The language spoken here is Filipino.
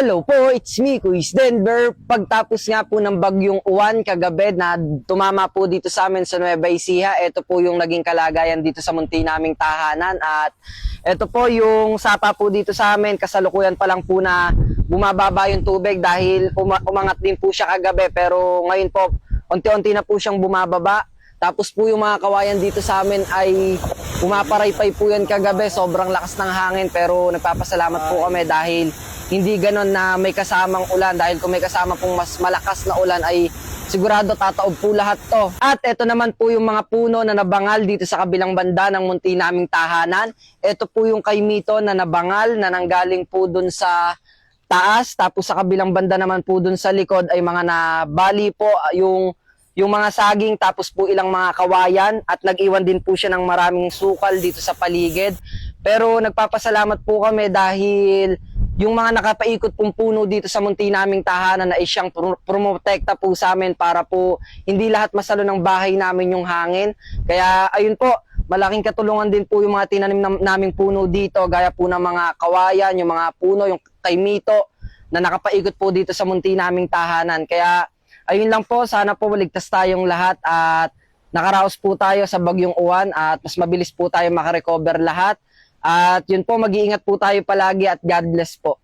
Hello po, it's me, Kuis Denver. Pagtapos nga po ng bagyong uwan kagabi na tumama po dito sa amin sa Nueva Ecija, ito po yung naging kalagayan dito sa munti naming tahanan at ito po yung sapa po dito sa amin, kasalukuyan pa lang po na bumababa yung tubig dahil uma- umangat din po siya kagabi pero ngayon po unti-unti na po siyang bumababa. Tapos po yung mga kawayan dito sa amin ay umaparaypay po yan kagabi. Sobrang lakas ng hangin pero nagpapasalamat po kami dahil hindi ganon na may kasamang ulan. Dahil kung may kasama pong mas malakas na ulan ay sigurado tataob po lahat to. At ito naman po yung mga puno na nabangal dito sa kabilang banda ng munti naming tahanan. Ito po yung kay Mito na nabangal na nanggaling po dun sa taas. Tapos sa kabilang banda naman po dun sa likod ay mga nabali po yung yung mga saging tapos po ilang mga kawayan at nag-iwan din po siya ng maraming sukal dito sa paligid. Pero nagpapasalamat po kami dahil yung mga nakapaikot pong puno dito sa munti naming tahanan na ay siyang pr- promotekta po sa amin para po hindi lahat masalo ng bahay namin yung hangin. Kaya ayun po, malaking katulungan din po yung mga tinanim nam- naming puno dito gaya po ng mga kawayan, yung mga puno, yung kay Mito na nakapaikot po dito sa munti naming tahanan. Kaya ayun lang po, sana po maligtas tayong lahat at nakaraos po tayo sa bagyong uwan at mas mabilis po tayo makarecover lahat. At yun po, mag-iingat po tayo palagi at God bless po.